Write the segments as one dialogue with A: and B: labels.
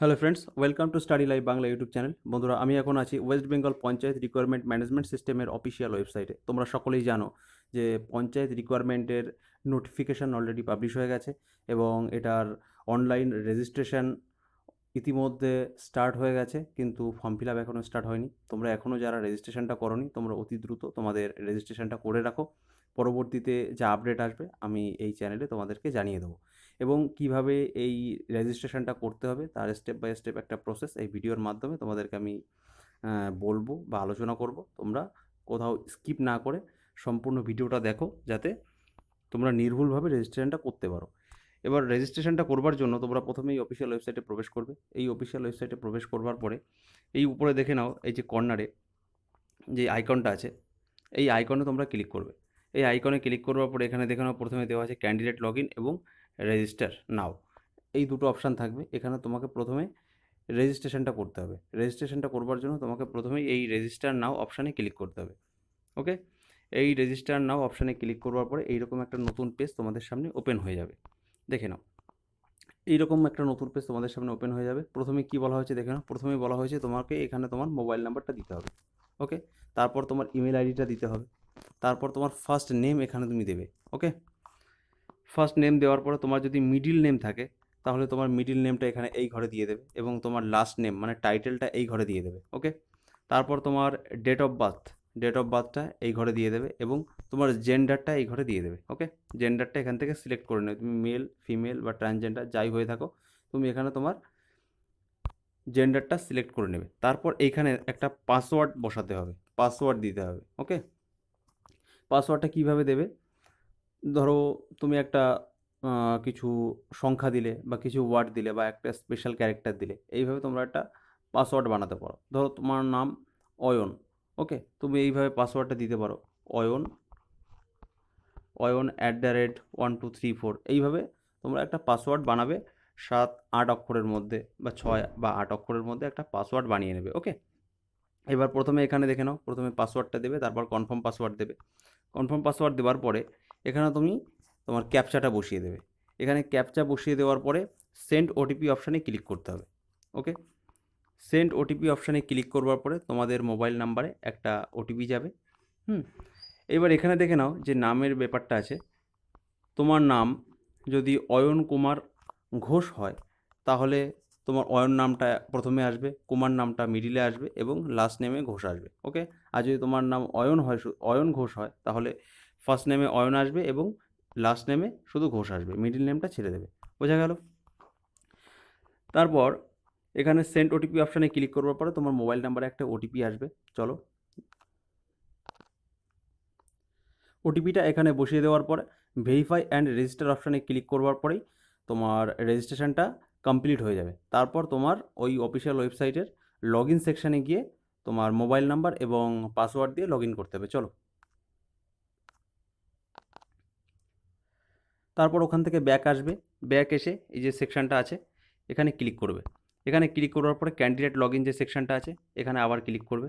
A: Hello friends welcome to study live Bangla YouTube channel বন্ধুরা, আমি এখন আছি West Bengal panchayat recruitment management সিস্টেমের অফিসিয়াল ওয়েবসাইটে তোমরা সকলেই জানো যে পঞ্চায়েত রিকোয়ারমেন্টের নোটিফিকেশান অলরেডি পাবলিশ হয়ে গেছে এবং এটার অনলাইন রেজিস্ট্রেশন ইতিমধ্যে স্টার্ট হয়ে গেছে, কিন্তু ফর্ম ফিল আপ এখনও স্টার্ট হয়নি। তোমরা এখনও যারা রেজিস্ট্রেশনটা করনি, তোমরা অতি দ্রুত তোমাদের রেজিস্ট্রেশনটা করে রাখো। পরবর্তীতে যা আপডেট আসবে, আমি এই চ্যানেলে তোমাদেরকে জানিয়ে দেবো। এবং কীভাবে এই রেজিস্ট্রেশনটা করতে হবে, তার স্টেপ বাই স্টেপ একটা প্রসেস এই ভিডিওর মাধ্যমে তোমাদেরকে আমি বলব বা আলোচনা করব। তোমরা কোথাও স্কিপ না করে সম্পূর্ণ ভিডিওটা দেখো যাতে তোমরা নির্ভুলভাবে রেজিস্ট্রেশনটা করতে পারো। এবার রেজিস্ট্রেশনটা করবার জন্য তোমরা প্রথমেই অফিসিয়াল ওয়েবসাইটে প্রবেশ করবে। এই অফিসিয়াল ওয়েবসাইটে প্রবেশ করবার পরে এই উপরে দেখে নাও এই যে কর্নারে যে আইকনটা আছে, এই আইকনে তোমরা ক্লিক করবে। এই আইকনে ক্লিক করবার পরে এখানে দেখে নাও প্রথমে দেওয়া আছে ক্যান্ডিডেট লগ ইন এবং রেজিস্টার নাও এই দুটো অপশান থাকবে। এখানে তোমাকে প্রথমে রেজিস্ট্রেশনটা করতে হবে। রেজিস্ট্রেশনটা করবার জন্য তোমাকে প্রথমেই এই রেজিস্টার নাও অপশানে ক্লিক করতে হবে। ওকে এই রেজিস্টার নাও অপশানে ক্লিক করবার পরে এইরকম একটা নতুন পেজ তোমাদের সামনে ওপেন হয়ে যাবে। দেখে নাও। এইরকম একটা নতুন পেজ তোমাদের সামনে ওপেন হয়ে যাবে। প্রথমে কি বলা হয়েছে দেখে নাও। প্রথমে বলা হয়েছে তোমাকে এখানে তোমার মোবাইল নাম্বারটা দিতে হবে। ওকে তারপর তোমার ইমেল আইডিটা দিতে হবে। তারপর তোমার ফার্স্ট নেম এখানে তুমি দেবে। ওকে ফার্স্ট নেম দেওয়ার পরে তোমার যদি মিডিল নেম থাকে, তাহলে তোমার মিডিল নেমটা এখানে এই ঘরে দিয়ে দেবে এবং তোমার লাস্ট নেম মানে টাইটেলটা এই ঘরে দিয়ে দেবে ওকে তারপর তোমার date of birth date of বার্থটা এই ঘরে দিয়ে দেবে এবং তোমার জেন্ডারটা এই ঘরে দিয়ে দেবে ওকে জেন্ডারটা এখান থেকে সিলেক্ট করে নেবে তুমি মেল ফিমেল বা ট্রান্সজেন্ডার যাই হয়ে থাকো, তুমি এখানে তোমার জেন্ডারটা সিলেক্ট করে নেবে। তারপর এইখানে একটা পাসওয়ার্ড বসাতে হবে পাসওয়ার্ড দিতে হবে ওকে পাসওয়ার্ডটা কীভাবে দেবে? ধরো তুমি একটা কিছু সংখ্যা দিলে বা কিছু ওয়ার্ড দিলে বা একটা স্পেশাল ক্যারেক্টার দিলে, এইভাবে তোমরা একটা পাসওয়ার্ড বানাতে পারো। ধরো তোমার নাম অয়ন, ওকে? তুমি এইভাবে পাসওয়ার্ডটা দিতে পারো। Ayan Ayan at the rate one two three four এইভাবে তোমরা একটা পাসওয়ার্ড বানাবে। সাত, আট অক্ষরের মধ্যে বা ছয় বা আট অক্ষরের মধ্যে একটা পাসওয়ার্ড বানিয়ে নেবে, ওকে? এবার প্রথমে এখানে দেখে নাও, প্রথমে পাসওয়ার্ডটা দেবে, তারপর কনফার্ম পাসওয়ার্ড দেবে। কনফার্ম পাসওয়ার্ড দেওয়ার পরে এখানে তুমি তোমার ক্যাপচাটা বসিয়ে দেবে। এখানে ক্যাপচা বসিয়ে দেওয়ার পরে সেন্ড ওটিপি অপশানে ক্লিক করতে হবে ওকে সেন্ড ওটিপি অপশানে ক্লিক করবার পরে তোমাদের মোবাইল নাম্বারে একটা ওটিপি যাবে, হুম? এবার এখানে দেখে নাও যে নামের ব্যাপারটা আছে। তোমার নাম যদি অয়ন কুমার ঘোষ হয়, তাহলে তোমার অয়ন নামটা প্রথমে আসবে, কুমার নামটা মিডিলে আসবে এবং লাস্ট নেমে ঘোষ আসবে ওকে আর যদি তোমার নাম অয়ন হয় অয়ন ঘোষ হয়, তাহলে ফার্স্ট নেমে অয়ন আসবে এবং লাস্ট নেমে শুধু ঘোষ আসবে। মিডিল নেমটা ছেড়ে দেবে। বোঝা গেল? তারপর এখানে সেন্ট ওটিপি অপশানে ক্লিক করবার পরে তোমার মোবাইল নাম্বারে একটা ওটিপি আসবে। চলো। ওটিপিটা এখানে বসিয়ে দেওয়ার পরে ভেরিফাই অ্যান্ড রেজিস্টার অপশানে ক্লিক করবার পরেই তোমার রেজিস্ট্রেশনটা কমপ্লিট হয়ে যাবে। তারপর তোমার ওই অফিসিয়াল ওয়েবসাইটের লগ ইন সেকশানে গিয়ে তোমার মোবাইল নাম্বার এবং পাসওয়ার্ড দিয়ে লগ ইন করতে হবে। চলো। তারপর ওখান থেকে ব্যাক আসবে। ব্যাক এসে এই যে সেকশনটা আছে, এখানে ক্লিক করবে। এখানে ক্লিক করার পরে ক্যান্ডিডেট লগ ইন যে সেকশনটা আছে, এখানে আবার ক্লিক করবে।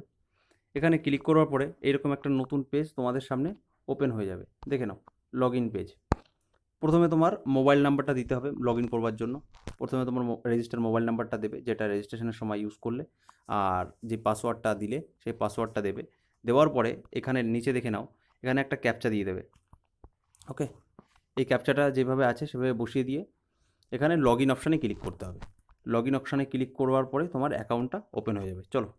A: এখানে ক্লিক করার পরে এরকম একটা নতুন পেজ তোমাদের সামনে ওপেন হয়ে যাবে। দেখে নাও লগ ইন পেজ প্রথমে তোমার মোবাইল নাম্বারটা দিতে হবে লগ ইন করবার জন্য। প্রথমে তোমার রেজিস্টার মোবাইল নাম্বারটা দেবে, যেটা রেজিস্ট্রেশনের সময় ইউজ করলে। আর যে পাসওয়ার্ডটা দিলে, সেই পাসওয়ার্ডটা দেবে। দেওয়ার পরে এখানে নিচে দেখে নাও, এখানে একটা ক্যাপচা দিয়ে দেবে। ওকে এই ক্যাপচাটা যেভাবে আছে সেভাবে বসিয়ে দিয়ে এখানে লগ ইন অপশানে ক্লিক করতে হবে। লগ ইন অপশানে ক্লিক করবার পরে তোমার অ্যাকাউন্টটা ওপেন হয়ে যাবে। চলো।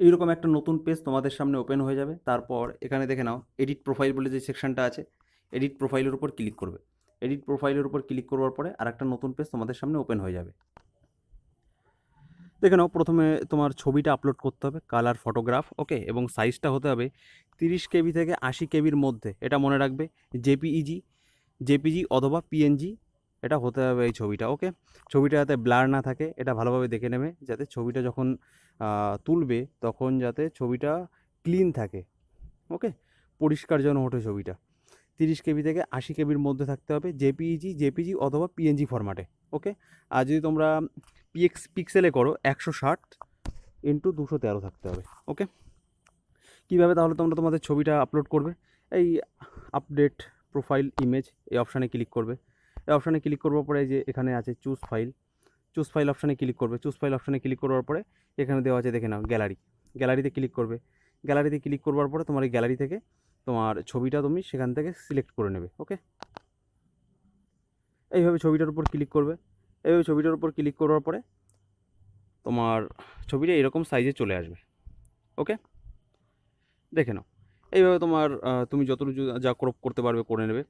A: এইরকম একটা নতুন পেজ তোমাদের সামনে ওপেন হয়ে যাবে। তারপর এখানে দেখে নাও এডিট প্রোফাইল বলে যে সেকশনটা আছে এডিট প্রোফাইলের উপর ক্লিক করবে। এডিট প্রোফাইলের উপর ক্লিক করবার পরে আর একটা নতুন পেজ তোমাদের সামনে ওপেন হয়ে যাবে। দেখে নাও, প্রথমে তোমার ছবিটা আপলোড করতে হবে কালার ফটোগ্রাফ ওকে এবং সাইজটা হতে হবে তিরিশ কেবি থেকে আশি কেবির মধ্যে, এটা মনে রাখবে জেপিইজি জেপিজি অথবা পিএনজি এটা হতে হবে এই ছবিটা ওকে ছবিটা যাতে ব্লার না থাকে, এটা ভালোভাবে দেখে নেবে, যাতে ছবিটা যখন তুলবে, তখন যাতে ছবিটা ক্লিন থাকে ওকে পরিষ্কার যেন ওঠে ছবিটা। তিরিশ কেবি থেকে আশি কেবির মধ্যে থাকতে হবে জেপিইজি, জেপিজি অথবা পিএনজি ফরম্যাটে ওকে আর যদি তোমরা পিএক্স পিক্সেলে করো, একশো ষাট ইন্টু দুশো তেরো থাকতে হবে ওকে কীভাবে তাহলে তোমরা তোমাদের ছবিটা আপলোড করবে? এই আপডেট প্রোফাইল ইমেজ এই অপশানে ক্লিক করবে। এই অপশানে ক্লিক করবার পরে যে এখানে আছে চুজ ফাইল চুজ ফাইল অপশানে ক্লিক করবে। চুজ ফাইল অপশানে ক্লিক করবার পরে এখানে দেওয়া আছে দেখে নাও গ্যালারি গ্যালারিতে ক্লিক করবে। গ্যালারিতে ক্লিক করবার পরে তোমার এই গ্যালারি থেকে তোমার ছবিটা তুমি সেখান থেকে সিলেক্ট করে নেবে ওকে এইভাবে ছবিটার উপর ক্লিক করবে। এইভাবে ছবিটার উপর ক্লিক করার পরে তোমার ছবিটা এরকম সাইজে চলে আসবে ওকে দেখে নাও। এইভাবে তোমার তুমি যতটুকু যা- ক্রপ করতে পারবে করে নেবে,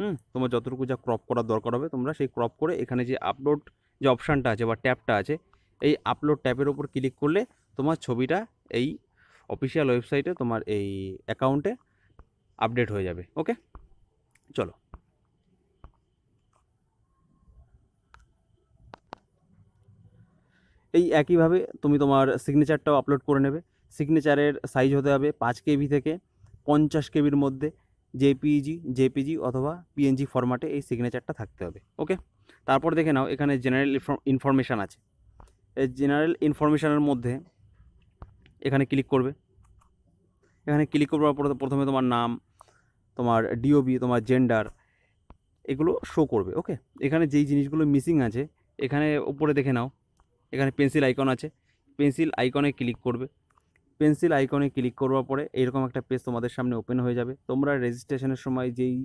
A: হুম? তোমার যতটুকু যা ক্রপ করার দরকার হবে, তোমরা সেই ক্রপ করে এখানে যে আপলোড যে অপশানটা আছে বা ট্যাবটা আছে, এই আপলোড ট্যাবের উপর ক্লিক করলে তোমার ছবিটা এই অফিসিয়াল ওয়েবসাইটে তোমার এই অ্যাকাউন্টে আপডেট হয়ে যাবে, ওকে? চলো। এই একইভাবে তুমি তোমার সিগনেচারটাও আপলোড করে নেবে। সিগনেচারের সাইজ হতে হবে পাঁচ কেবি থেকে পঞ্চাশ কেবির মধ্যে জেপিজি জেপিজি অথবা পিএনজি ফরম্যাটে এই সিগনেচারটা থাকতে হবে, ওকে? তারপর দেখে নাও, এখানে জেনারেল ইনফরমেশান আছে। এই জেনারেল ইনফরমেশানের মধ্যে এখানে ক্লিক করবে। এখানে ক্লিক করবার পরে প্রথমে তোমার নাম তোমার ডিওবি তোমার জেন্ডার এগুলো শো করবে ওকে এখানে যেই জিনিসগুলো মিসিং আছে, এখানে উপরে দেখে নাও, এখানে পেন্সিল আইকন আছে পেন্সিল আইকনে ক্লিক করবে পেন্সিল আইকনে ক্লিক করবার পরে এরকম একটা পেজ তোমাদের সামনে ওপেন হয়ে যাবে, তোমরা রেজিস্ট্রেশনের সময় যেই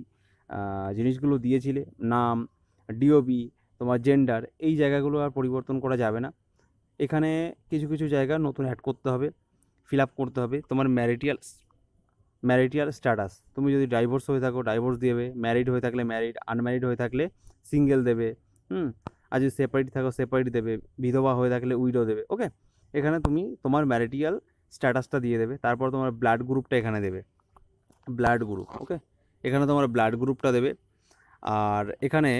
A: জিনিসগুলো দিয়েছিলে, নাম ডিওবি তোমার জেন্ডার এই জায়গাগুলো আর পরিবর্তন করা যাবে না, এখানে কিছু কিছু জায়গা নতুন অ্যাড করতে হবে ফিল আপ করতে হবে, তোমার ম্যারিটিয়াল ম্যারিটিয়াল স্ট্যাটাস তুমি যদি ডাইভোর্স হয়ে থাকো ডাইভোর্স দেবে। ম্যারিড হয়ে থাকলে ম্যারিড আনম্যারিড হয়ে থাকলে সিঙ্গেল দেবে। হুম? আর যদি সেপারেট থাকো সেপারেট দেবে। বিধবা হয়ে থাকলে উইডো দেবে। ওকে এখানে তুমি তোমার ম্যারিটিয়াল স্ট্যাটাসটা দিয়ে দেবে। তারপর তোমার ব্লাড গ্রুপটা এখানে দেবে। ব্লাড গ্রুপ ওকে এখানে তোমার ব্লাড গ্রুপটা দেবে। আর এখানে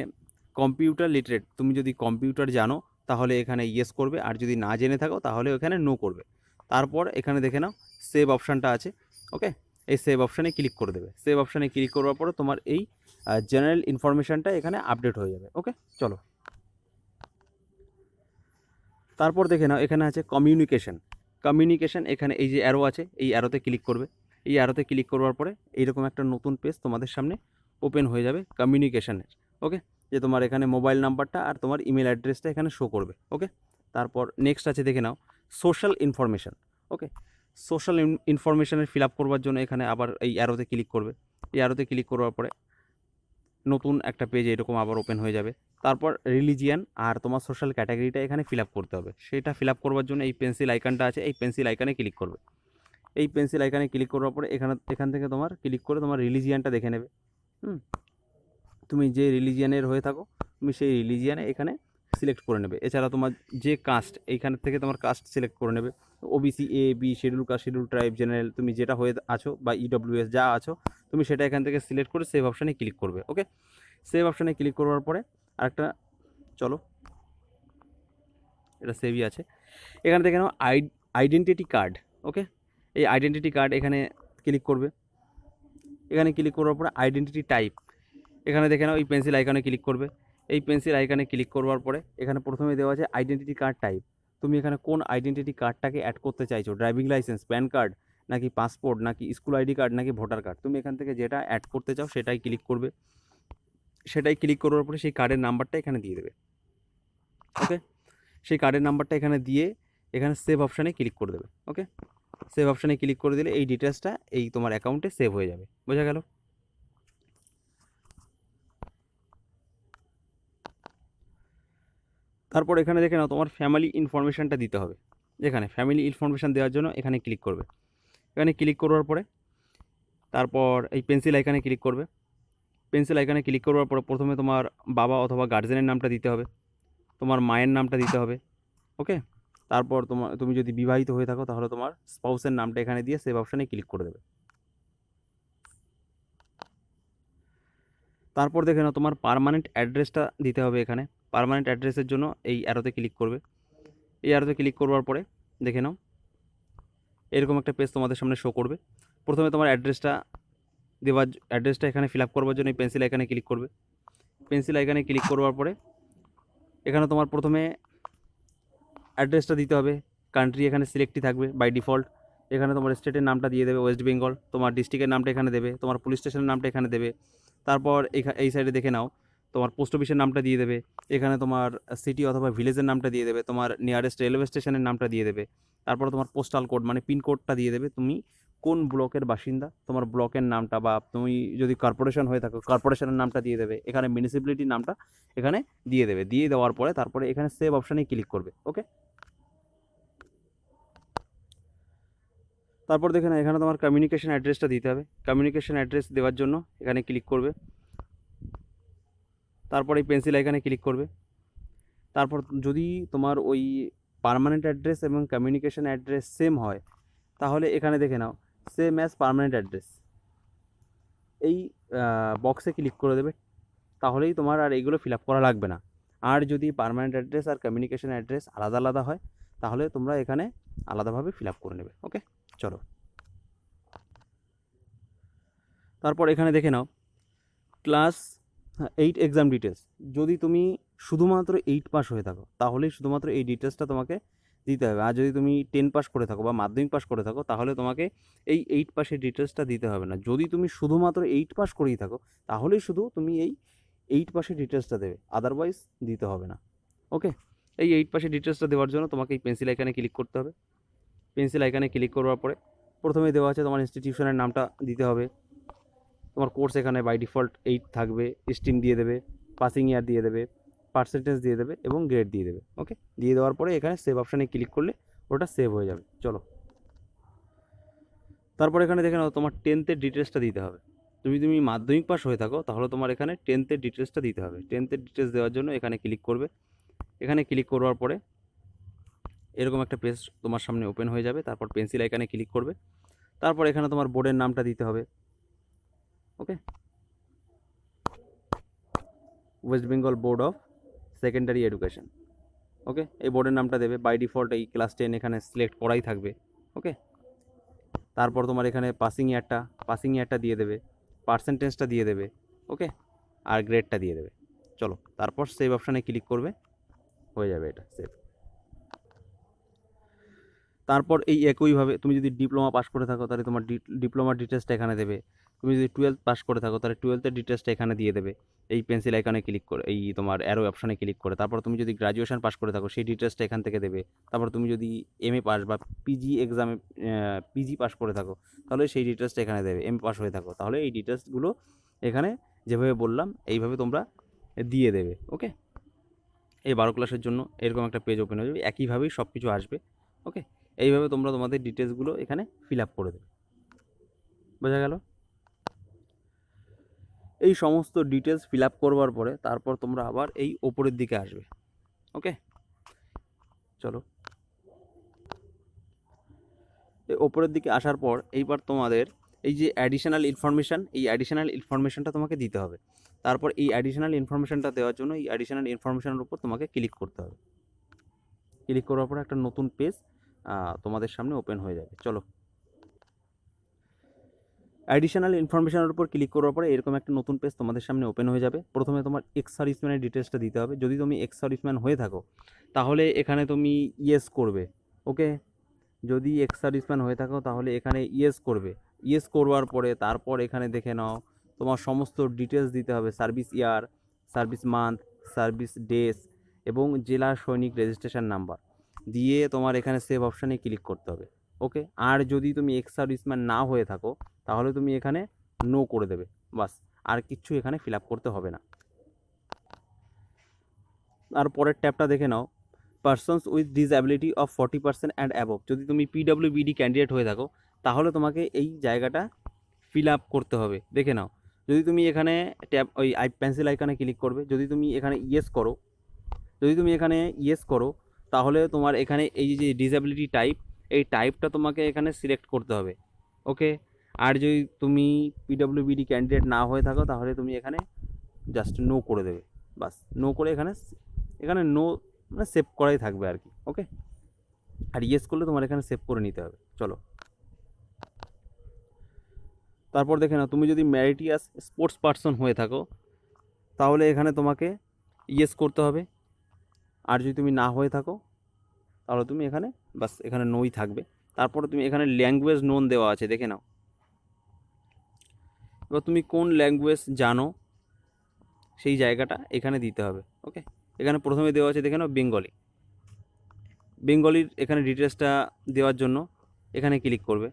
A: কম্পিউটার লিটারেট তুমি যদি কম্পিউটার জানো, তাহলে এখানে ইয়েস করবে। আর যদি না জেনে থাকো, তাহলে এখানে নো করবে। তারপর এখানে দেখে নাও সেভ অপশানটা আছে। ওকে এই সেভ অপশানে ক্লিক করে দেবে। সেভ অপশানে ক্লিক করার পরে তোমার এই জেনারেল ইনফরমেশানটা এখানে আপডেট হয়ে যাবে ওকে চলো। তারপর দেখে নাও, এখানে আছে কমিউনিকেশন কমিউনিকেশন এখানে এই যে অ্যারো আছে, এই অ্যারোতে ক্লিক করবে। এই অ্যারোতে ক্লিক করবার পরে এইরকম একটা নতুন পেজ তোমাদের সামনে ওপেন হয়ে যাবে কমিউনিকেশনের ওকে যে তোমার এখানে মোবাইল নাম্বারটা আর তোমার ইমেল অ্যাড্রেসটা এখানে শো করবে ওকে তারপর নেক্সট আছে দেখে নাও সোশ্যাল ইনফরমেশন ওকে সোশ্যাল ইনফরমেশনের ফিল আপ করবার জন্য এখানে আবার এই অ্যারোতে ক্লিক করবে। এই অ্যারোতে ক্লিক করবার পরে নতুন একটা পেজ এরকম আবার ওপেন হয়ে যাবে। তারপর রিলিজিয়ান আর তোমার সোশ্যাল ক্যাটাগরিটা এখানে ফিল আপ করতে হবে। সেটা ফিল আপ করবার জন্য এই পেন্সিল আইকনটা আছে, এই পেন্সিল আইকনে ক্লিক করবে। এই পেন্সিল আইকনে ক্লিক করার পরে এখানে, এখান থেকে তোমার ক্লিক করে তোমার রিলিজিয়ানটা দেখে নেবে। হুম? তুমি যে রিলিজিয়ানের হয়ে থাকো, তুমি সেই রিলিজিয়ানে এখানে সিলেক্ট করে নেবে। এছাড়া তোমার যে কাস্ট এইখান থেকে তোমার কাস্ট সিলেক্ট করে নেবে। OBC A B schedule caste schedule tribe general তুমি যেটা হয়ে আছো বা ইডব্লিউএস যা আছো, তুমি সেটা এখান থেকে সিলেক্ট করে সেভ অপশানে ক্লিক করবে ওকে সেভ অপশানে ক্লিক করবার পরে আরেকটা, চলো, এটা সেভই আছে। এখানে দেখে নাও, আই আইডেন্টিটি কার্ড ওকে এই আইডেন্টিটি কার্ড এখানে ক্লিক করবে। এখানে ক্লিক করার পরে আইডেন্টিটি টাইপ এখানে দেখে নাও, এই পেন্সিল আইকনে ক্লিক করবে। এই পেন্সিল আইকনে ক্লিক করবার পরে এখানে প্রথমে দেওয়া আছে আইডেন্টিটি কার্ড টাইপ। তুমি এখানে কোন আইডেন্টিটি কার্ডটাকে অ্যাড করতে চাইছো? ড্রাইভিং লাইসেন্স, প্যান কার্ড, নাকি পাসপোর্ট, নাকি স্কুল আইডি কার্ড, নাকি ভোটার কার্ড? তুমি এখান থেকে যেটা অ্যাড করতে চাও সেটাই ক্লিক করবে। সেটাই ক্লিক করার পরে সেই কার্ডের নাম্বারটা এখানে দিয়ে দেবে। ওকে? সেই কার্ডের নাম্বারটা এখানে দিয়ে এখানে সেভ অপশানে ক্লিক করে দেবে। ওকে? সেভ অপশানে ক্লিক করে দিলে এই ডিটেলসটা এই তোমার অ্যাকাউন্টে সেভ হয়ে যাবে। বোঝা গেল? তারপর এখানে দেখে নাও তোমার ফ্যামিলি ইনফরমেশানটা দিতে হবে। এখানে ফ্যামিলি ইনফরমেশান দেওয়ার জন্য এখানে ক্লিক করবে। এখানে ক্লিক করবার পরে তারপর এই পেন্সিল আইকনে ক্লিক করবে। পেন্সিল আইকনে ক্লিক করবার পরে প্রথমে তোমার বাবা অথবা গার্জেনের নামটা দিতে হবে। তোমার মায়ের নামটা দিতে হবে। ওকে তারপর তোমার তুমি যদি বিবাহিত হয়ে থাকো তাহলে তোমার স্পাউসের নামটা এখানে দিয়ে সেভ অপশানে ক্লিক করে দেবে। তারপর দেখে নাও তোমার পার্মানেন্ট অ্যাড্রেসটা দিতে হবে এখানে। পার্মানেন্ট অ্যাড্রেসের জন্য এই অ্যারোতে ক্লিক করবে। এই অ্যারোতে ক্লিক করবার পরে দেখে নাও, এরকম একটা পেজ তোমাদের সামনে শো করবে। প্রথমে তোমার অ্যাড্রেসটা দেওয়ার অ্যাড্রেসটা এখানে ফিল আপ করবার জন্য এই পেন্সিল আইকনে ক্লিক করবে। পেন্সিল আইকনে ক্লিক করবার পরে এখানে তোমার প্রথমে অ্যাড্রেসটা দিতে হবে। কান্ট্রি এখানে সিলেক্টই থাকবে বাই ডিফল্ট এখানে তোমার স্টেটের নামটা দিয়ে দেবে ওয়েস্ট বেঙ্গল তোমার ডিস্ট্রিক্টের নামটা এখানে দেবে, তোমার পুলিশ স্টেশনের নামটা এখানে দেবে। তারপর এই সাইডে দেখে নাও তোমার পোস্ট অফিসের নামটা দিয়ে দেবে, এখানে তোমার সিটি অথবা ভিলেজের নামটা দিয়ে দেবে, তোমার নিয়ারেস্ট রেলওয়ে স্টেশনের নামটা দিয়ে দেবে, তারপরে তোমার পোস্টাল কোড মানে পিনকোডটা দিয়ে দেবে, তুমি কোন ব্লকের বাসিন্দা, তোমার ব্লকের নামটা বা তুমি যদি কর্পোরেশন হয়ে থাকো কর্পোরেশনের নামটা দিয়ে দেবে, এখানে মিউনিসিপ্যালিটির নামটা এখানে দিয়ে দেবে, দিয়ে দেওয়ার পরে তারপরে এখানে সেভ অপশানে ক্লিক করবে ওকে তারপর দেখে না এখানে তোমার কমিউনিকেশন অ্যাড্রেসটা দিতে হবে কমিউনিকেশন অ্যাড্রেস দেওয়ার জন্য এখানে ক্লিক করবে। তারপর এই পেন্সিল এখানে ক্লিক করবে। তারপর যদি তোমার ওই পারমানেন্ট অ্যাড্রেস এবং কমিউনিকেশান অ্যাড্রেস সেম হয়, তাহলে এখানে দেখে নাও সেম অ্যাজ পার্মানেন্ট অ্যাড্রেস এই বক্সে ক্লিক করে দেবে, তাহলেই তোমার আর এইগুলো ফিল আপ করা লাগবে না। আর যদি পারমানেন্ট অ্যাড্রেস আর কমিউনিকেশান অ্যাড্রেস আলাদা আলাদা হয়, তাহলে তোমরা এখানে আলাদাভাবে ফিল আপ করে নেবে ওকে চলো। তারপর এখানে দেখে নাও ক্লাস এইট এক্সাম ডিটেলস যদি তুমি শুধুমাত্র এইট পাস হয়ে থাকো, তাহলেই শুধুমাত্র এই ডিটেলসটা তোমাকে দিতে হবে। আর যদি তুমি টেন পাস করে থাকো বা মাধ্যমিক পাস করে থাকো, তাহলে তোমাকে এই এইট পাসের ডিটেলসটা দিতে হবে না। যদি তুমি শুধুমাত্র এইট পাস করেই থাকো, তাহলেই শুধু তুমি এই এইট পাসের ডিটেলসটা দেবে। আদারওয়াইজ দিতে হবে না। ওকে এই এইট পাসের ডিটেলসটা দেওয়ার জন্য তোমাকে এই পেন্সিল আইকানে ক্লিক করতে হবে। পেন্সিল আইকানে ক্লিক করবার পরে প্রথমে দেওয়া আছে তোমার ইনস্টিটিউশনের নামটা দিতে হবে। তোমার কোর্স এখানে বাই ডিফল্ট এইট থাকবে স্ট্রিম দিয়ে দেবে পাসিং ইয়ার দিয়ে দেবে পার্সেন্টেজ দিয়ে দেবে এবং গ্রেড দিয়ে দেবে ওকে দিয়ে দেওয়ার পরে এখানে সেভ অপশানে ক্লিক করলে ওটা সেভ হয়ে যাবে, চলো। তারপর এখানে দেখে নাও তোমার টেন্থের ডিটেলসটা দিতে হবে। তুমি তুমি মাধ্যমিক পাস হয়ে থাকো, তাহলে তোমার এখানে টেন্থের ডিটেলসটা দিতে হবে। টেন্থের ডিটেলস দেওয়ার জন্য এখানে ক্লিক করবে। এখানে ক্লিক করবার পরে এরকম একটা পেজ তোমার সামনে ওপেন হয়ে যাবে, তারপর পেন্সিল এখানে ক্লিক করবে। তারপর এখানে তোমার বোর্ডের নামটা দিতে হবে। Okay West Bengal board of secondary education okay এই বোর্ডের নামটা দেবে। বাই ডিফল্ট এই ক্লাস টেন এখানে সিলেক্ট করাই থাকবে। ওকে তারপর তোমার এখানে পাসিং ইয়ারটা পাসিং ইয়ারটা দিয়ে দেবে। পার্সেন্টেজটা দিয়ে দেবে। ওকে আর গ্রেডটা দিয়ে দেবে। চলো, তারপর সেভ অপশানে ক্লিক করবে। হয়ে যাবে এটা সেভ তারপর এই একইভাবে তুমি যদি ডিপ্লোমা পাস করে থাকো, তাহলে তোমার ডিপ্লোমার ডিটেলসটা এখানে দেবে। তুমি যদি টুয়েলভ পাস করে থাকো, তাহলে টুয়েলথের ডিটেলসটা এখানে দিয়ে দেবে। এই পেন্সিল আইকনে ক্লিক করে, এই তোমার অ্যারো অপশানে ক্লিক করে। তারপর তুমি যদি গ্রাজুয়েশন পাস করে থাকো, সেই ডিটেলসটা এখান থেকে দেবে। তারপর তুমি যদি এম এ পাস বা পিজি এক্সামে পিজি পাস করে থাকো, তাহলে সেই ডিটেলসটা এখানে দেবে। এম পাস হয়ে থাকো। তাহলে এই ডিটেলসগুলো এখানে যেভাবে বললাম, এইভাবে তোমরা দিয়ে দেবে। ওকে এই বারো ক্লাসের জন্য এরকম একটা পেজ ওপেন হয়ে যাবে। একইভাবেই সব কিছু আসবে। ওকে এইভাবে তোমরা তোমাদের ডিটেলসগুলো এখানে ফিল আপ করে দেবে। বোঝা গেল? এই সমস্ত ডিটেলস ফিল আপ করবার পরে তারপর তোমরা আবার এই ওপরের দিকে আসবে। ওকে চলো। এই ওপরের দিকে আসার পর এইবার তোমাদের এই যে অ্যাডিশনাল ইনফরমেশান এই অ্যাডিশনাল ইনফরমেশানটা তোমাকে দিতে হবে। তারপর এই অ্যাডিশনাল ইনফরমেশানটা দেওয়ার জন্য এই অ্যাডিশনাল ইনফরমেশানের উপর তোমাকে ক্লিক করতে হবে। ক্লিক করার পর একটা নতুন পেজ তোমাদের সামনে ওপেন হয়ে যাবে। চলো। অ্যাডিশনাল ইনফরমেশনের উপর ক্লিক করার পরে এরকম একটা নতুন পেজ তোমাদের সামনে ওপেন হয়ে যাবে। প্রথমে তোমার এক্স সার্ভিসম্যানের ডিটেলসটা দিতে হবে। যদি তুমি এক্স সার্ভিসম্যান হয়ে থাকো, তাহলে এখানে তুমি ইয়েস করবে ওকে যদি এক্স সার্ভিসম্যান হয়ে থাকো, তাহলে এখানে ইয়েস করবে। ইয়েস করবার পরে তারপর এখানে দেখে নাও, তোমার সমস্ত ডিটেলস দিতে হবে। Service year service month service days এবং জেলা সৈনিক রেজিস্ট্রেশন নাম্বার দিয়ে তোমার এখানে সেভ অপশানে ক্লিক করতে হবে ওকে আর যদি তুমি এক্স সার্ভিসম্যান না হয়ে থাকো, তাহলে তুমি এখানে নো করে দেবে, বাস। আর কিচ্ছু এখানে ফিল করতে হবে না। আর পরের ট্যাবটা দেখে নাও। Persons with disability of forty percent and above যদি তুমি পিডাব্লিউবিডি ক্যান্ডিডেট হয়ে থাকো, তাহলে তোমাকে এই জায়গাটা ফিল আপ করতে হবে। দেখে নাও। যদি তুমি এখানে ট্যাব ওই আই পেন্সিল আইকানে ক্লিক করবে, যদি তুমি এখানে ইয়েস করো, যদি তুমি এখানে ইয়েস করো তাহলে তোমার এখানে এই যে ডিসএবিলিটি টাইপ এই টাইপটা তোমাকে এখানে সিলেক্ট করতে হবে ওকে আর যদি তুমি পিডব্লিউবিডি ক্যান্ডিডেট না হয়ে থাকো, তাহলে তুমি এখানে জাস্ট নো করে দেবে, বাস। নো করে এখানে এখানে নো মানে সেভ করাই থাকবে আর কি ওকে আর ইয়েস করলে তোমার এখানে সেভ করে নিতে হবে, চলো। তারপর দেখে না তুমি যদি ম্যারিটিয়াস স্পোর্টস পার্সন হয়ে থাকো, তাহলে এখানে তোমাকে ইয়েস করতে হবে আর যদি তুমি না হয়ে থাকো, তাহলে তুমি এখানে বাস এখানে নই থাকবে। তারপরে তুমি এখানে ল্যাঙ্গুয়েজ নোন দেওয়া আছে, দেখে নাও। এবার তুমি কোন ল্যাঙ্গুয়েজ জানো, সেই জায়গাটা এখানে দিতে হবে ওকে এখানে প্রথমে দেওয়া আছে, দেখে নাও বেঙ্গলি বেঙ্গলির এখানে ডিটেলসটা দেওয়ার জন্য এখানে ক্লিক করবে।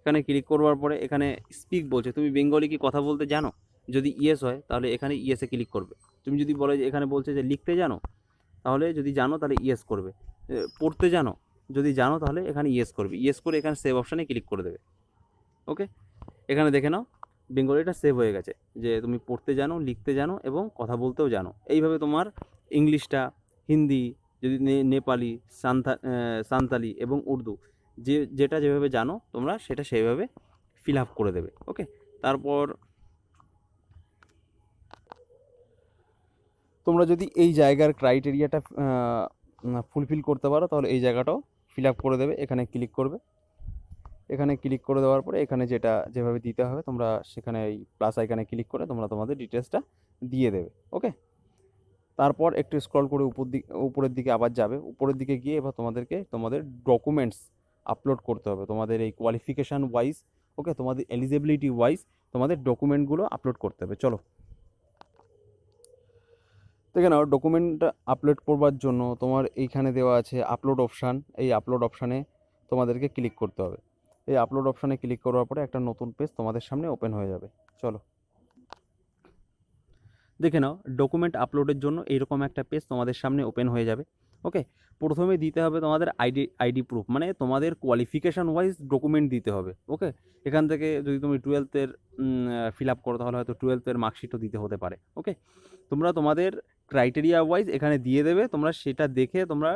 A: এখানে ক্লিক করবার পরে এখানে স্পিক বলছে। তুমি বেঙ্গলি কি কথা বলতে জানো? যদি ইয়েস হয়, তাহলে এখানে ইয়েসে ক্লিক করবে। তুমি যদি বলে যে, এখানে বলছে যে, লিখতে জানো, তাহলে যদি জানো, তাহলে ইয়েস করবে। পড়তে জানো, যদি জানো, তাহলে এখানে ইয়েস করবে। ইয়েস করে এখানে সেভ অপশানে ক্লিক করে দেবে। ওকে এখানে দেখে নাও বেঙ্গলিটা সেভ হয়ে গেছে। যে, তুমি পড়তে জানো, লিখতে জানো এবং কথা বলতেও জানো। এইভাবে তোমার ইংলিশটা, হিন্দি, যদি নেপালি, সান্থা সান্তালি এবং উর্দু, যে, যেটা যেভাবে জানো, তোমরা সেটা সেইভাবে ফিল আপ করে দেবে। ওকে তারপর তোমরা যদি এই জায়গার ক্রাইটেরিয়াটা ফুলফিল করতে পারো, তাহলে এই জায়গাটাও ফিল আপ করে দেবে। এখানে ক্লিক করবে। এখানে ক্লিক করে দেওয়ার পরে এখানে যেটা, যেভাবে দিতে হবে, তোমরা সেখানে এই প্লাস আইকানে ক্লিক করে তোমরা তোমাদের ডিটেলসটা দিয়ে দেবে। ওকে তারপর একটু স্ক্রল করে উপর দিকে উপরের দিকে আবার যাবে। উপরের দিকে গিয়ে এবার তোমাদেরকে তোমাদের ডকুমেন্টস আপলোড করতে হবে। তোমাদের এই কোয়ালিফিকেশান ওয়াইজ ওকে তোমাদের এলিজিবিলিটি ওয়াইজ তোমাদের ডকুমেন্টগুলো আপলোড করতে হবে। চলো। দেখে নাও ডকুমেন্টটা আপলোড করবার জন্য তোমার এইখানে দেওয়া আছে আপলোড অপশান এই আপলোড অপশানে তোমাদেরকে ক্লিক করতে হবে। এই আপলোড অপশানে ক্লিক করার পরে একটা নতুন পেজ তোমাদের সামনে ওপেন হয়ে যাবে। চলো। দেখে নাও ডকুমেন্ট আপলোডের জন্য এইরকম একটা পেজ তোমাদের সামনে ওপেন হয়ে যাবে। ওকে প্রথমে দিতে হবে তোমাদের আইডি আইডি প্রুফ মানে তোমাদের কোয়ালিফিকেশান ওয়াইজ ডকুমেন্ট দিতে হবে। ওকে এখান থেকে যদি তুমি টুয়েলথের ফিল আপ করো তাহলে হয়তো টুয়েলথের মার্কশিটও দিতে হতে পারে। ওকে তোমরা তোমাদের ক্রাইটেরিয়া ওয়াইজ এখানে দিয়ে দেবে, তোমরা সেটা দেখে তোমরা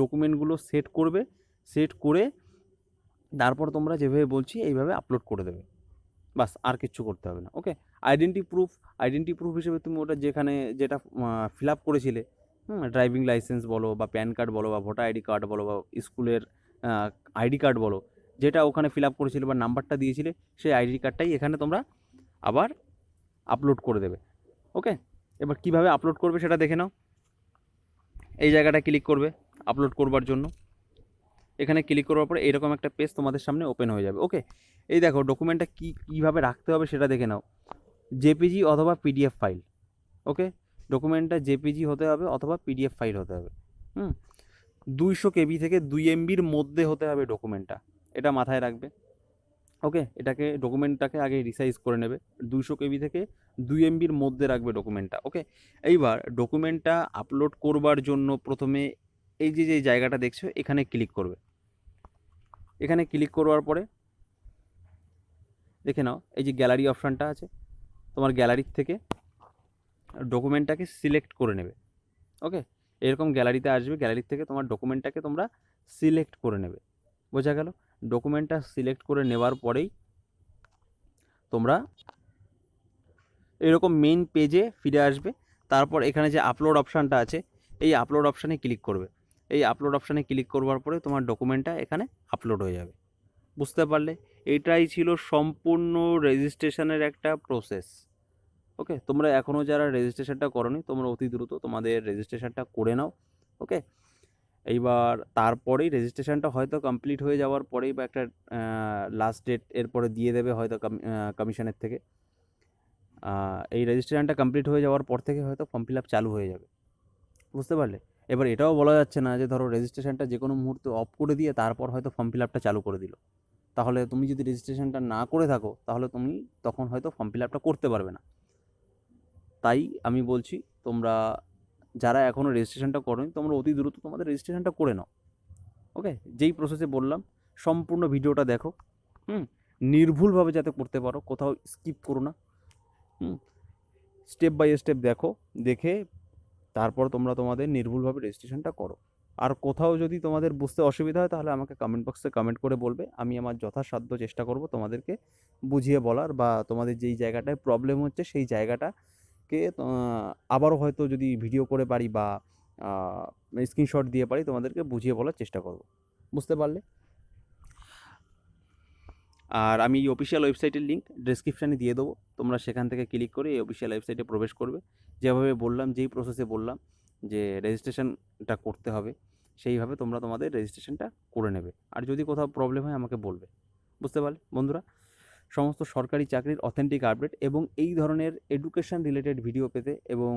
A: ডকুমেন্টগুলো সেট করবে সেট করে তারপর তোমরা যেভাবে বলছি এইভাবে আপলোড করে দেবে। বাস, আর কিচ্ছু করতে হবে না okay identity proof identity proof হিসেবে তুমি ওটা যেখানে যেটা ফিল আপ করেছিলে, হুম ড্রাইভিং লাইসেন্স বলো বা প্যান কার্ড বলো বা ভোটার আইডি কার্ড বলো বা স্কুলের আইডি কার্ড বলো, যেটা ওখানে ফিল আপ করেছিলে বা নাম্বারটা দিয়েছিলে, সেই আইডি কার্ডটাই এখানে তোমরা আবার আপলোড করে দেবে ওকে এবার কীভাবে আপলোড করবে সেটা দেখে নাও। এই জায়গাটা ক্লিক করবে আপলোড করবার জন্য। এখানে ক্লিক করার পরে এরকম একটা পেজ তোমাদের সামনে ওপেন হয়ে যাবে ওকে এই দেখো ডকুমেন্টটা কী, কীভাবে রাখতে হবে সেটা দেখে নাও। জেপিজি অথবা পিডিএফ ফাইল ওকে ডকুমেন্টটা জেপিজি হতে হবে অথবা পিডিএফ ফাইল হতে হবে, হুম? দুইশো কেবি থেকে দুই এমবির মধ্যে হতে হবে ডকুমেন্টটা এটা মাথায় রাখবে। ওকে? এটাকে ডকুমেন্টটাকে আগে রিসাইজ করে নেবে। দুইশো কেবি থেকে দুই এমবির মধ্যে রাখবে ডকুমেন্টটা, ওকে? এইবার ডকুমেন্টটা আপলোড করবার জন্য প্রথমে এই যে যে জায়গাটা দেখছ, এখানে ক্লিক করবে। এখানে ক্লিক করবার পরে দেখে নাও, এই যে গ্যালারি অপশানটা আছে, তোমার গ্যালারির থেকে ডকুমেন্টটাকে সিলেক্ট করে নেবে, ওকে? এরকম গ্যালারিতে আসবে গ্যালারির থেকে তোমার ডকুমেন্টটাকে তোমরা সিলেক্ট করে নেবে। বোঝা গেল? ডকুমেন্টটা সিলেক্ট করে নেওয়ার পরেই তোমরা এরকম মেইন পেজে ফিরে আসবে। তারপর এখানে যে আপলোড অপশানটা আছে, এই আপলোড অপশানে ক্লিক করবে। এই আপলোড অপশানে ক্লিক করবার পরে তোমার ডকুমেন্টটা এখানে আপলোড হয়ে যাবে। বুঝতে পারলে? এটাই ছিল সম্পূর্ণ রেজিস্ট্রেশনের একটা প্রসেস ওকে তোমরা এখনও যারা রেজিস্ট্রেশনটা করনি, তোমরা অতি দ্রুত তোমাদের রেজিস্ট্রেশনটা করে নাও। ওকে এইবার তারপরেই রেজিস্ট্রেশনটা হয়তো কমপ্লিট হয়ে যাওয়ার পরেই বা একটা লাস্ট ডেট এরপরে দিয়ে দেবে হয়তো কমিশনের থেকে। এই রেজিস্ট্রেশনটা কমপ্লিট হয়ে যাওয়ার পর থেকে হয়তো ফর্ম ফিল আপ চালু হয়ে যাবে। বুঝতে পারলে? এবার এটাও বলা যাচ্ছে না যে ধরো রেজিস্ট্রেশনটা যে কোনো মুহূর্তে অফ করে দিয়ে তারপর হয়তো ফর্ম ফিল আপটা চালু করে দিল। তাহলে তুমি যদি রেজিস্ট্রেশনটা না করে থাকো, তাহলে তুমি তখন হয়তো ফর্ম ফিল আপটা করতে পারবে না। তাই আমি বলছি তোমরা যারা এখনও রেজিস্ট্রেশনটা করোনি, তোমরা অতি দ্রুত তোমাদের রেজিস্ট্রেশনটা করে নাও। ওকে যেই প্রসেসে বললাম, সম্পূর্ণ ভিডিওটা দেখো। হুম? নির্ভুলভাবে যাতে করতে পারো, কোথাও স্কিপ করো না। হুম? স্টেপ বাই স্টেপ দেখো, দেখে তারপর তোমরা তোমাদের নির্ভুলভাবে রেজিস্ট্রেশনটা করো। আর কোথাও যদি তোমাদের বুঝতে অসুবিধা হয়, তাহলে আমাকে কমেন্ট বক্সে কমেন্ট করে বলবে। আমি আমার যথাসাধ্য চেষ্টা করব তোমাদেরকে বুঝিয়ে বলার বা তোমাদের যেই জায়গাটায় প্রবলেম হচ্ছে, সেই জায়গাটাকে আহ, আবারও হয়তো যদি ভিডিও করে পারি বা স্ক্রিনশট দিয়ে পারি তোমাদেরকে বুঝিয়ে বলার চেষ্টা করব। বুঝতে পারলে? আর আমি এই অফিসিয়াল ওয়েবসাইটের লিঙ্ক ডেসক্রিপশানে দিয়ে দেবো। তোমরা সেখান থেকে ক্লিক করে এই অফিসিয়াল ওয়েবসাইটে প্রবেশ করবে। যেভাবে বললাম যেই প্রসেসে বললাম যে রেজিস্ট্রেশনটা করতে হবে সেইভাবে তোমরা তোমাদের রেজিস্ট্রেশনটা করে নেবে। আর যদি কোথাও প্রবলেম হয় আমাকে বলবে। বুঝতে পারলে বন্ধুরা? সমস্ত সরকারি চাকরির অথেন্টিক আপডেট এবং এই ধরনের এডুকেশন রিলেটেড ভিডিও পেতে এবং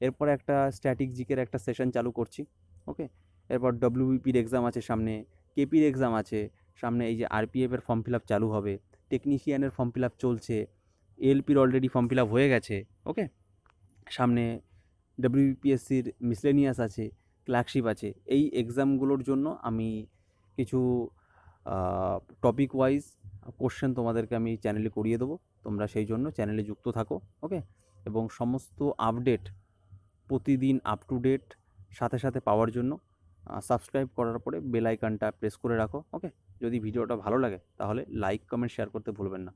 A: এরপরে একটা স্ট্যাটিক জিকের একটা সেশন চালু করছি ওকে এরপর ডব্লিউবিপির এক্সাম আছে সামনে কেপির এক্সাম আছে, সামনে এই যে আরপিএফের ফর্ম ফিল আপ চালু হবে টেকনিশিয়ানের ফর্ম ফিল আপ চলছে এলপির অলরেডি ফর্ম ফিল আপ হয়ে গেছে ওকে সামনে ডব্লিউপিএসসির মিসলেনিয়াস আছে ক্লার্কশিপ আছে, এই এক্সামগুলোর জন্য আমি কিছু টপিক ওয়াইজ কোশ্চেন তোমাদেরকে আমি চ্যানেলে করিয়ে দেবো। তোমরা সেই জন্য চ্যানেলে যুক্ত থাকো ওকে এবং সমস্ত আপডেট প্রতিদিন আপ টু ডেট সাথে সাথে পাওয়ার জন্য সাবস্ক্রাইব করার পরে বেল আইকনটা প্রেস করে রাখো ওকে যদি ভিডিওটা ভালো লাগে, তাহলে লাইক কমেন্ট শেয়ার করতে ভুলবেন না।